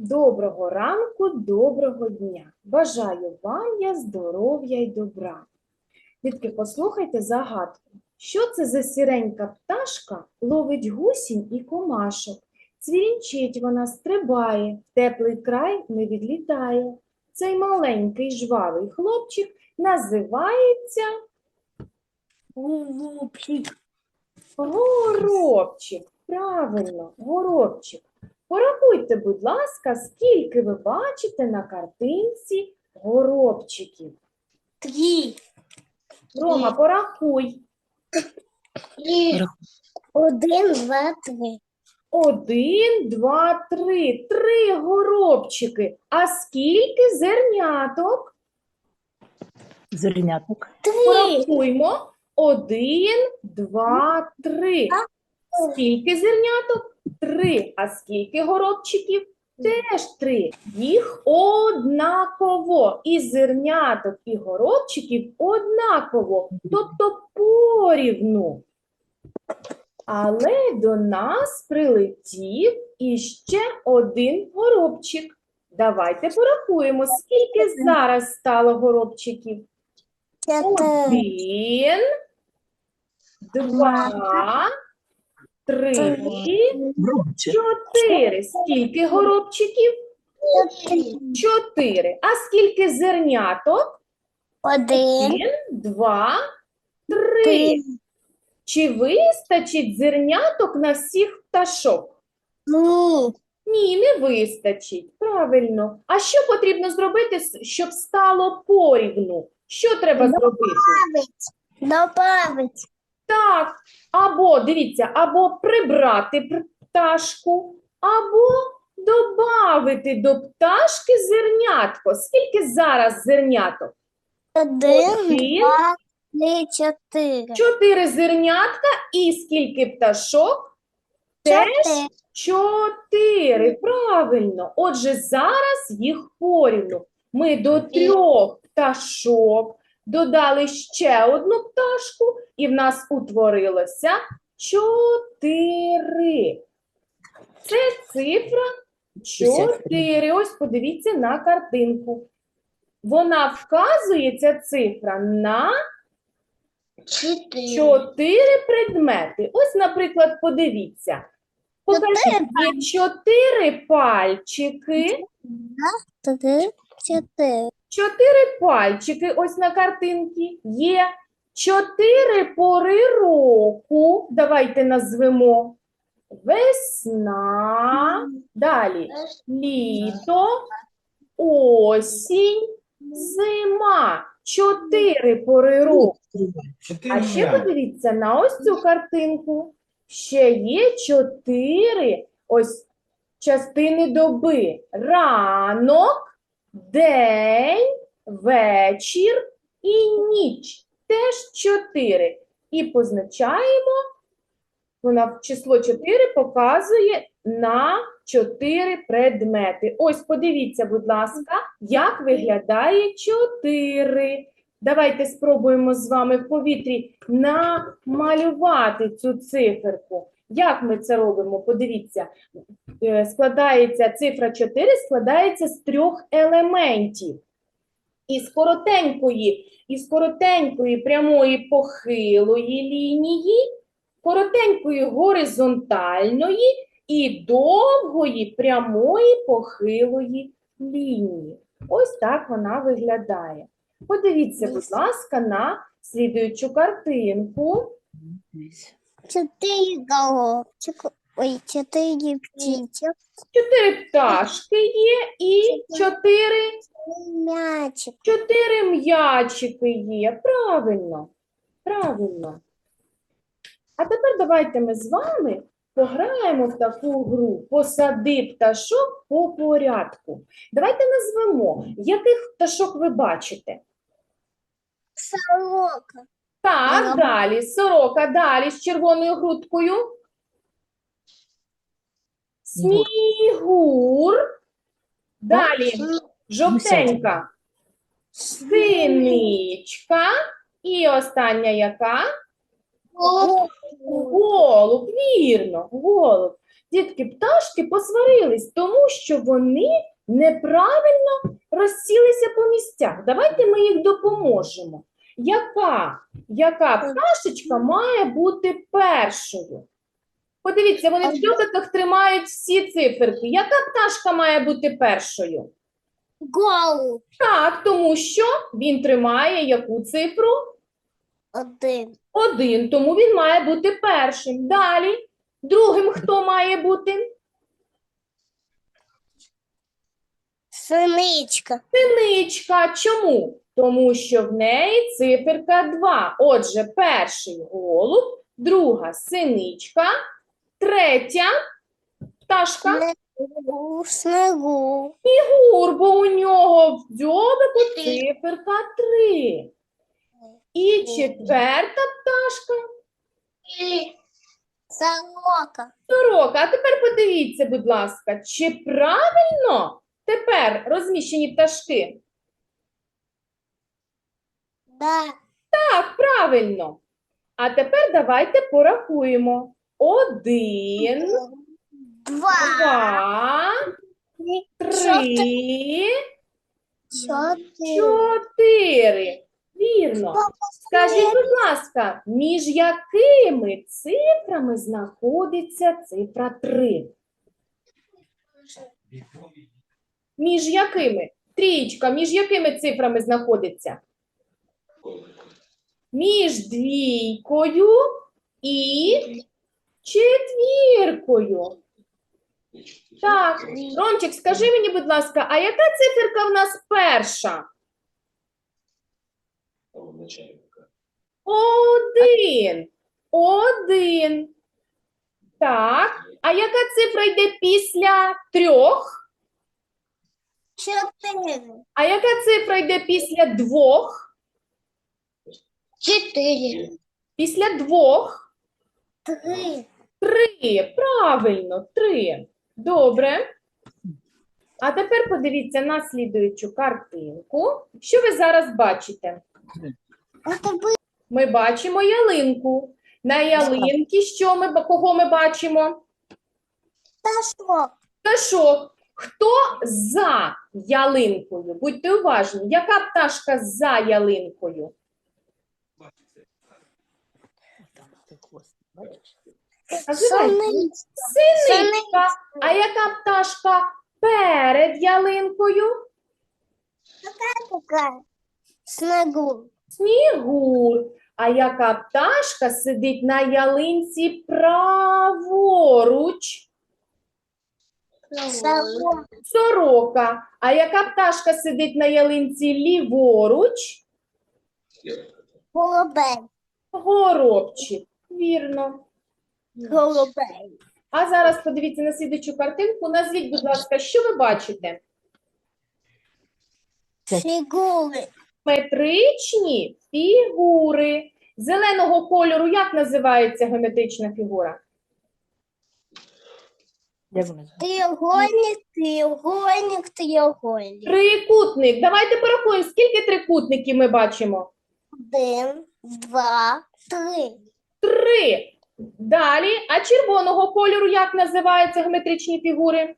Доброго ранку, доброго дня. Бажаю вам я здоров'я й добра. Дітки, послухайте загадку. Що це за сіренька пташка ловить гусінь і комашок? Цвірінчить вона стрибає, в теплий край не відлітає. Цей маленький жвавий хлопчик називається Голубчик. горобчик. Правильно, горобчик. Порахуйте, будь ласка, скільки ви бачите на картинці горобчиків. Три. Рома, порахуй. Три. Один, два, три. Один, два, три. Три горобчики. А скільки зерняток? Зерняток. Три. Порахуймо. Один, два, три. Скільки зерняток? Три. А скільки горобчиків? Теж три. Їх однаково. І зерняток, і горобчиків однаково. Тобто порівну. Але до нас прилетів іще один горобчик. Давайте порахуємо, скільки зараз стало горобчиків. Один, два, три, чотири. Скільки горобчиків? Чотири. А скільки зерняток? Один. Один, два, три. Три. Чи вистачить зерняток на всіх пташок? Ні. Ні, не вистачить. Правильно. А що потрібно зробити, щоб стало порівну? Що треба зробити? Добавить. Так, або дивіться, або прибрати пташку, або додати до пташки зернятко. Скільки зараз зерняток? Один, два, три, чотири. Чотири зернятка і скільки пташок? Теж Чотири. чотири. Правильно. Отже, зараз їх порівну. Ми до трьох пташок додали ще одну пташку, і в нас утворилося чотири. Це цифра чотири. Ось подивіться на картинку. Вона вказує ця цифра на Чотири. Предмети. Ось, наприклад, подивіться. Покажіть, є чотири пальчики. Три, чотири. Чотири пальчики ось на картинці. Є чотири пори року. Давайте назвемо. Весна. Далі літо, осінь, зима. Чотири пори року. А ще подивіться на ось цю картинку. Ще є чотири ось частини доби: ранок, день, вечір і ніч. Теж чотири. І позначаємо, вона в число 4 показує на 4 предмети. Ось подивіться, будь ласка, як виглядає 4. Давайте спробуємо з вами в повітрі намалювати цю циферку. Як ми це робимо? Подивіться, Е, складається цифра 4 складається з трьох елементів. Із коротенької, із коротенької прямої похилої лінії, коротенької горизонтальної і довгої прямої похилої лінії. Ось так вона виглядає. Подивіться, будь ласка, на слідуючу картинку. Чотири голубчика. Ой, чотири птичок. Чотири пташки є і чотири, Мячик. чотири м'ячики є. Правильно, правильно. А тепер давайте ми з вами пограємо в таку гру «Посади пташок по порядку». Давайте назвемо, яких пташок ви бачите. Сорока. Так, Ага. далі, сорока, далі з червоною грудкою. Снігур. Далі жовтенька. Синичка. І остання яка? Голуб. Голуб, вірно, голуб. Дітки, пташки посварились, тому що вони неправильно розсілися по місцях. Давайте ми їх допоможемо. Яка, яка пташечка має бути першою? Подивіться, вони в дзьобиках тримають всі циферки. Яка пташка має бути першою? Голуб. Так, тому що він тримає яку цифру? Один. Один, тому він має бути першим. Далі. Другим хто має бути? Синичка. Синичка. Чому? Тому що в неї циферка 2. Отже, перший голуб, друга синичка, третя пташка Снегу. Снегу. Бо у нього в дзьобику циферка 3. І четверта пташка Сорока. сорока. А тепер подивіться, будь ласка, чи правильно тепер розміщені пташки? Да. Так, правильно. А тепер давайте порахуємо. Один, Два. два, три, Чотири. чотири. Вірно. Скажіть, будь ласка, між якими цифрами знаходиться цифра 3? Між якими? Трієчка, між якими цифрами знаходиться? Між двійкою і четвіркою. Так, Ромчик, скажи мені, будь ласка, а яка циферка в нас перша? Один. Один. Так. А яка цифра йде після трьох? Чотири. А яка цифра йде після двох? Чотири. Після двох? Три. Три. Правильно, три. Добре. А тепер подивіться на слідуючу картинку. Що ви зараз бачите? Ми бачимо ялинку. На ялинці що ми, кого ми бачимо? Пташок. Пташок. Хто за ялинкою? Будьте уважні. Яка пташка за ялинкою? Синичка. А яка пташка перед ялинкою? Така. Снегу. Снігур. А яка пташка сидить на ялинці праворуч? Сорока. А яка пташка сидить на ялинці ліворуч? Голубей. Горобчик. Вірно. Голубей. А зараз подивіться на слідучу картинку. Назвіть, будь ласка, що ви бачите? Фігури. Метричні фігури. Зеленого кольору як називається геометрична фігура? Треугольник, треугольник, треугольник. Трикутник. Давайте порахуємо, скільки трикутників ми бачимо? Один, два, три. Три. Далі. А червоного кольору як називаються геометричні фігури?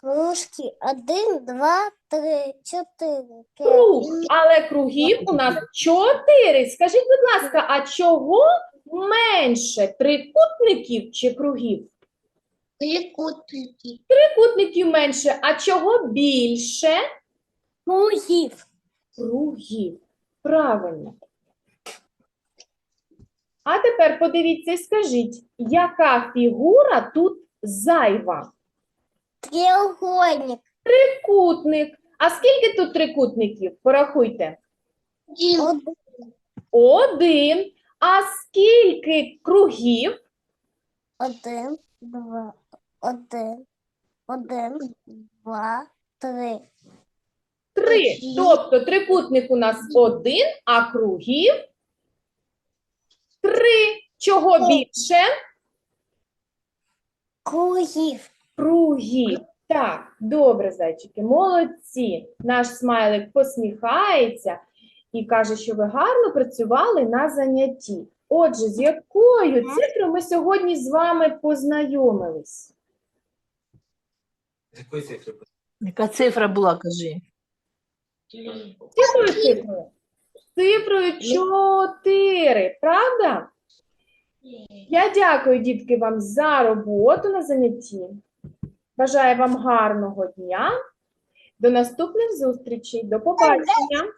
Кружки. Один, два, три, чотири, Круг. Але кругів у нас чотири. Скажіть, будь ласка, а чого менше? Трикутників чи кругів? Трикутники. Трикутників менше, а чого більше? Кругів. Кругів. Правильно. А тепер подивіться і скажіть, яка фігура тут зайва? Треугольник. Трикутник. А скільки тут трикутників? Порахуйте. Один. Один. А скільки кругів? Один, два, один, один, два, три. Три. Тобто трикутник у нас один, а кругів три. Чого більше? Кругів. Кругів. Так, добре, зайчики, молодці. Наш смайлик посміхається і каже, що ви гарно працювали на занятті. Отже, з якою цифрою ми сьогодні з вами познайомились? Якої цифри? Яка цифра була, кажи? Цифрою цифрою? Цифрою 4, правда? Я дякую, дітки, вам за роботу на занятті. Бажаю вам гарного дня. До наступних зустрічей. До побачення.